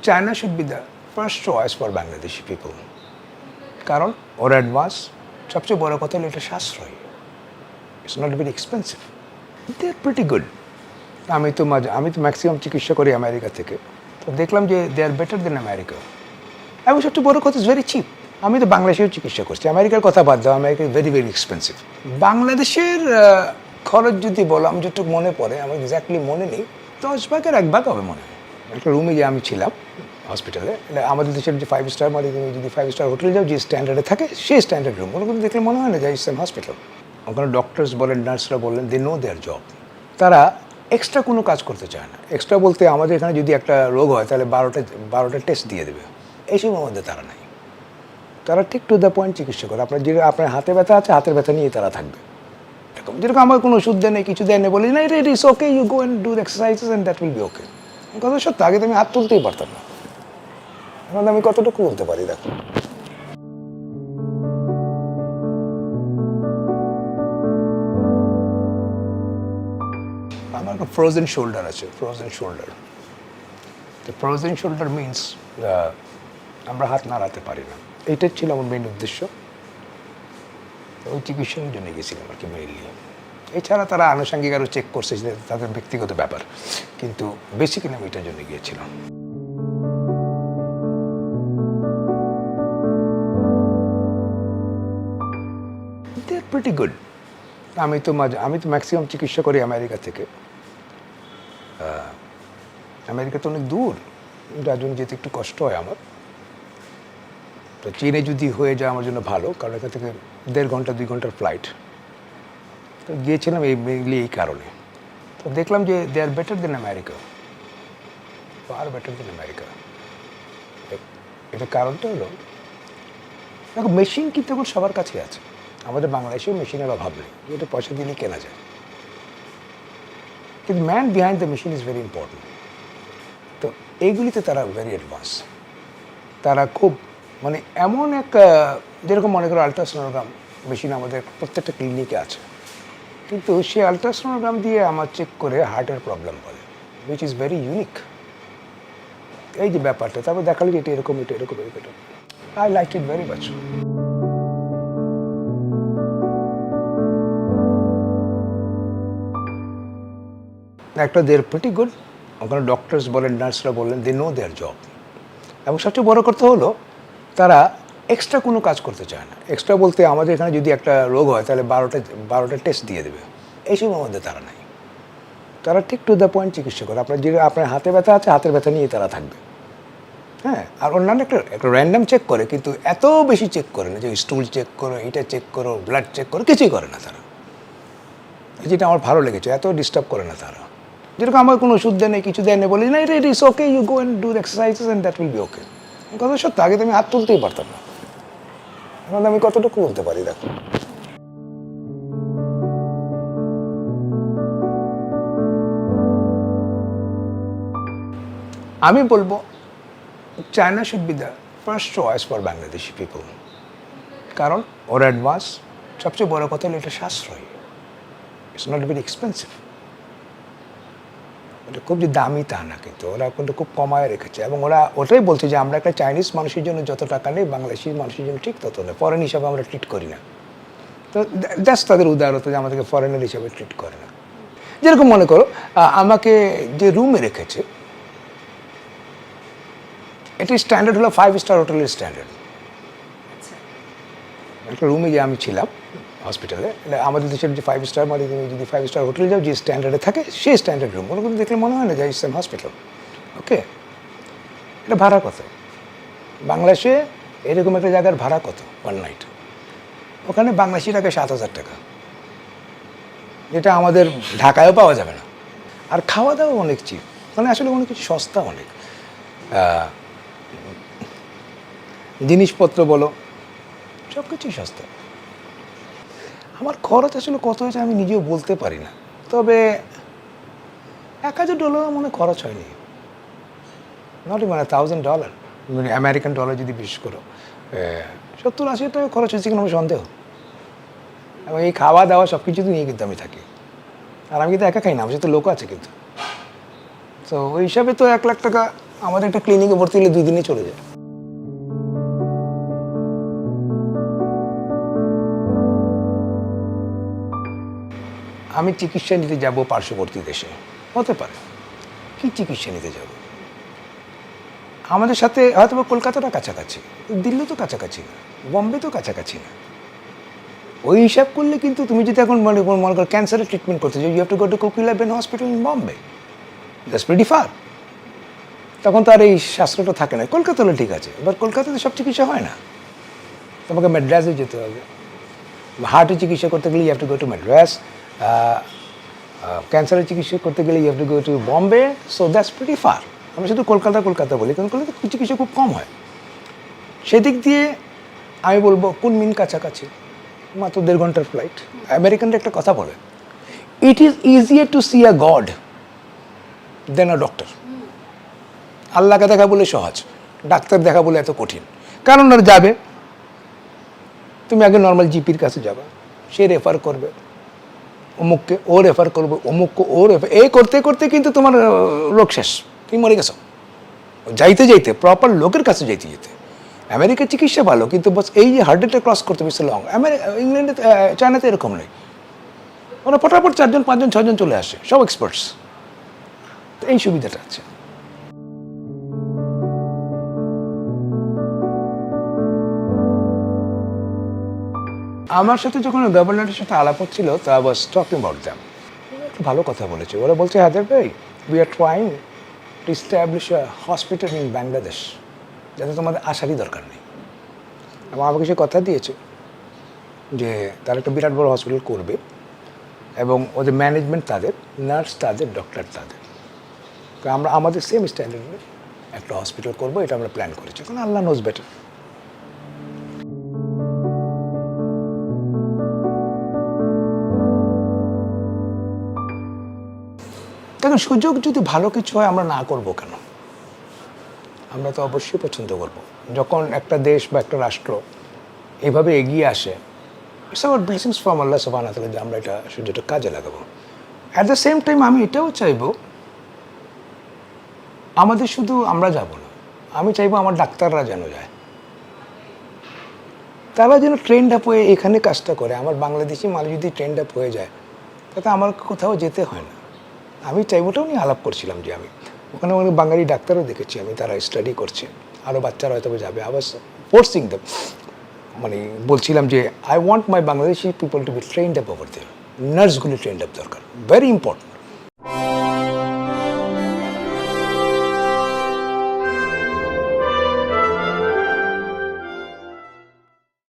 China should be the first choice for Bangladeshi people. কারণ ওর advance সবচেয়ে বড় কথা হলো এটা সাশ্রয়ী it's not very expensive they are pretty good আমি তো মাঝে আমি তো ম্যাক্সিমাম চিকিৎসা করি আমেরিকা থেকে তো দেখলাম যে they are better than America এবং সবচেয়ে বড় কথা ইজ ভেরি চিপ আমি তো বাংলাদেশেও চিকিৎসা করছি আমেরিকার কথা বাদ দাও আমেরিকা ভেরি ভেরি এক্সপেন্সিভ বাংলাদেশের খরচ যদি বলো আমি যেটুকু মনে পড়ে আমার এক্স্যাক্টলি মনে নেই দশ ভাগের এক ভাগ হবে মনে হয় একটা রুমে যে আমি ছিলাম হসপিটালে আমাদের দেশের যে ফাইভ স্টার মানে তুমি যদি ফাইভ স্টার হোটেলে যাও, যে স্ট্যান্ডার্ডে থাকে, সেই স্ট্যান্ডার্ড রুম ওরকম দেখলে মনে হয় না যে ইসলাম হসপিটাল ওখানে ডক্টরস বলেন, নার্সরা বললেন দে নো দেয়ার জব তারা এক্সট্রা কোনো কাজ করতে চায় না। এক্সট্রা বলতে আমাদের এখানে যদি একটা রোগ হয়, তাহলে বারোটা বারোটা টেস্ট দিয়ে দেবে। এইসবের মধ্যে তারা নাই। তারা ঠিক টু দ্য পয়েন্ট চিকিৎসা করে। আপনার যে আপনার হাতে ব্যথা আছে, হাতের ব্যথা নিয়ে তারা থাকবে। এরকম, যেরকম আমার কোনো ওষুধ দেয় নেই, কিছু দেয় নেই বলি, না it is okay you go and do exercises and that will be okay কথা সত্য, আগে তো আমি হাত তুলতেই পারতাম না। এখন আমি কতটুকু বলতে পারি, দেখো। আমার একটা ফ্রোজেন শোল্ডার আছে ফ্রোজেন শোল্ডার তো ফ্রোজেন শোল্ডার মিনস আমরা হাত নাড়াতে পারি না। এইটাই ছিল আমার মেন উদ্দেশ্য। ওই চিকিৎসার জন্য গেছিলাম আর কি মেইনলি এছাড়া তারা আনুষঙ্গিক আরও চেক করছে তাদের ব্যক্তিগত ব্যাপার। কিন্তু বেসিক্যালি আমি এটার জন্য গিয়েছিলাম। প্রিটি গুড আমি তো মাঝে আমি তো ম্যাক্সিমাম চিকিৎসা করি আমেরিকা থেকে। আমেরিকা তো অনেক দূর। যার জন্য যেতে একটু কষ্ট হয় আমার। তো চীনে যদি হয়ে যায় আমার জন্য ভালো কারণ এখান থেকে দেড় ঘণ্টা দুই ঘণ্টার ফ্লাইট তো গিয়েছিলাম এই মেইনলি এই কারণে। তো দেখলাম যে they are better than America are better than America এটা কারণটা হলো দেখো মেশিন কিন্তু এখন সবার কাছে আছে। আমাদের বাংলাদেশেও মেশিনের অভাব নেই। এটা পয়সা দিলেই কেনা যায়। কিন্তু man behind the machine is very important তো এইগুলিতে তারা ভেরি অ্যাডভান্স তারা খুব মানে এমন এক যেরকম মনে করো আলট্রাসোনোগ্রাম মেশিন আমাদের প্রত্যেকটা ক্লিনিকে আছে। কিন্তু সে আলট্রাসোনোগ্রাম দিয়ে আমার চেক করে হার্টের প্রবলেম বলে উইচ ইজ ভেরি ইউনিক এই যে ব্যাপারটা, তারপর দেখাল যে এটা এরকম এটা এরকম এরকম। I like it very much একটা দেয়ার প্রিটি গুড ওখানে ডক্টরস বলেন, নার্সরা বললেন দে নো দেয়ার জব এবং সবচেয়ে বড় কথা হলো, তারা এক্সট্রা কোনো কাজ করতে চায় না। এক্সট্রা বলতে আমাদের এখানে যদি একটা রোগ হয়, তাহলে বারোটা বারোটা টেস্ট দিয়ে দেবে। এইসবের মধ্যে তারা নাই। তারা ঠিক টু দ্য পয়েন্ট চিকিৎসা করে। আপনার যে আপনার হাতে ব্যথা আছে, হাতের ব্যথা নিয়ে তারা থাকবে। হ্যাঁ আর অন্যান্য একটা একটা র্যান্ডাম চেক করে, কিন্তু এত বেশি চেক করে না যে স্টুল চেক করো এটা চেক করো ব্লাড চেক করো, কিছুই করে না তারা। যেটা আমার ভালো লেগেছে, এত ডিস্টার্ব করে না তারা। যেরকম আমার কোনো ওষুধ দেয় নেই কিছু দেয় নেই বলি না it is okay you go and do exercises and that will be okay কথা সত্য, আগে তো আমি হাত তুলতেই পারতাম না। এখন আমি কতটুকু বলতে পারি, দেখো। আমি বলব China should be the first choice for Bangladeshi people কারণ, ওর অ্যাডভান্স সবচেয়ে বড় কথা হলো এটা সাশ্রয়ী। ইটস নট ভেরি এক্সপেন্সিভ এটা খুব যে দামি তা না কিন্তু ওরা কিন্তু খুব কমায় রেখেছে এবং ওরা ওটাই বলছে যে আমরা একটা চাইনিজ মানুষের জন্য যত টাকা নেই বাংলাদেশি মানুষের জন্য ঠিক তত নেই। ফরেন হিসাবে আমরা ট্রিট করি না। তো জাস্ট তাদের উদাহরণত যে আমাদেরকে ফরেনার হিসাবে ট্রিট করে না। যেরকম মনে করো আমাকে যে রুমে রেখেছে এটি স্ট্যান্ডার্ড হলো ফাইভ স্টার হোটেলের স্ট্যান্ডার্ড একটা রুমে যে আমি ছিলাম হসপিটালে আমাদের দেশের যে ফাইভ স্টার মানে তুমি যদি ফাইভ স্টার হোটেলে যাও, যে স্ট্যান্ডার্ডে থাকে, সেই স্ট্যান্ডার্ড রুম ওরকম দেখলে মনে হয় না যে ইসলাম হসপিটাল ওকে এটা ভাড়া কত? বাংলাদেশে এরকম একটা জায়গার ভাড়া কত ওয়ান নাইট ওখানে বাংলাদেশি টাকা সাত হাজার টাকা। যেটা আমাদের ঢাকায়ও পাওয়া যাবে না। আর খাওয়া দাওয়া অনেক চিপ মানে আসলে অনেক কিছু সস্তা অনেক। জিনিসপত্র বলো সব কিছুই সস্তা। আমার খরচ আসলে কত হয়েছে আমি নিজেও বলতে পারি না। তবে এক হাজার ডলার মনে খরচ হয়নি। নট মানে থাউজেন্ড ডলার মানে আমেরিকান ডলার যদি বিশেষ করো। সত্তর আশি টাকা খরচ হয়েছে কিনা আমার সন্দেহ। এবং এই খাওয়া দাওয়া সব কিছু নিয়ে কিন্তু আমি থাকি। আর আমি কিন্তু একা খাই না, আমার সাথে লোক আছে কিন্তু। তো ওই হিসাবে তো এক লাখ টাকা আমাদের একটা ক্লিনিকে ভর্তি হলে দুই দিনে চলে যায়। আমি চিকিৎসা নিতে যাব পার্শ্ববর্তী দেশে। হতে পারে। কি চিকিৎসা নিতে যাব? আমাদের সাথে হয়তো কলকাতাটা কাছাকাছি, দিল্লি তো কাছাকাছি না, বম্বে তো কাছাকাছি না। ওই হিসাব করলে কিন্তু তুমি যদি এখন মনে করো মনে করো ক্যান্সারের ট্রিটমেন্ট করতে চাও you have to go to Kokila Ben hospital in Bombay that's pretty far তখন তো আর এই শাস্ত্রটা থাকে না। কলকাতা হলে ঠিক আছে এবার কলকাতাতে সব চিকিৎসা হয় না। তোমাকে ম্যাড্রাসে যেতে হবে। হার্টের চিকিৎসা করতে গেলে you have to go to Madras ক্যান্সারের চিকিৎসা করতে গেলে you have to go to Bombay so that's pretty far আমরা শুধু কলকাতা কলকাতা বলি, কারণ কলকাতা চিকিৎসা খুব কম হয়। সেদিক দিয়ে আমি বলব কোন মিন কাছাকাছি, মাত্র দেড় ঘণ্টার ফ্লাইট আমেরিকানরা একটা কথা বলে it is easier to see a god than a doctor আল্লাহকে দেখা বলে সহজ, ডাক্তার দেখা বলে এত কঠিন। কারণ ওরা যাবে, তুমি আগে নর্মাল জিপির কাছে যাবা, সে রেফার করবে। অমুককে ও রেফার করব, অমুককে ও রেফার এই করতে করতে কিন্তু তোমার লোক শেষ। তুমি মরে গেছো। যাইতে যাইতে প্রপার লোকের কাছে যাইতে যেতে আমেরিকার চিকিৎসা ভালো, কিন্তু বস এই যে হার্ডেটা ক্রস করতে বেশি লং আমেরিকা ইংল্যান্ডে চায়নাতে এরকম নেই। ওরা ফটাফট চারজন, পাঁচজন ছজন চলে আসে, সব এক্সপার্টস তো এই সুবিধাটা আছে। আমার সাথে যখন গভর্নরের সাথে আলাপ হচ্ছিল তা ওয়াজ টকিং অ্যাবাউট দ্যাম একটু ভালো কথা বলেছে। ওরা বলছে, হায়দার ভাই we are trying to establish hospital in Bangladesh যাতে তোমাদের আসারই দরকার নেই। এবং আমাকে সে কথা দিয়েছে যে, তারা একটা বিরাট বড় হসপিটাল করবে এবং ওদের ম্যানেজমেন্ট তাদের নার্স তাদের ডক্টর তাদের। তো আমরা, আমাদের সেম স্ট্যান্ডার্ডে একটা হসপিটাল করব, এটা আমরা প্ল্যান করেছি। কারণ আল্লাহ নোজ বেটার দেখুন সুযোগ যদি ভালো কিছু হয়, আমরা না করব কেন? আমরা তো অবশ্যই পছন্দ করব। যখন একটা দেশ বা একটা রাষ্ট্র এভাবে এগিয়ে আসে it's our blessings from Allah সবান যে আমরা এটা সুযোগটা কাজে লাগাবো। অ্যাট দ্য সেম টাইম আমি এটাও চাইব, আমাদের শুধু আমরা যাব না, আমি চাইব আমার ডাক্তাররা যেন যায়। তারা যেন ট্রেন্ড আপ হয়ে এখানে কাজটা করে, আমার বাংলাদেশি মাল যদি ট্রেন্ড আপ হয়ে যায়, তাতে আমার কোথাও যেতে হয় না। আমি চাইব ওটাও নিয়ে আলাপ করছিলাম যে আমি। ওখানে অনেক বাঙালি ডাক্তারও দেখেছি আমি, তারা স্টাডি করছে। আরও বাচ্চারা হয়তো যাবে। আবার ফোর্সিং দ্য মানে বলছিলাম যে I want my Bangladeshi people to be trained up over there নার্সগুলি trained up দরকার। Very important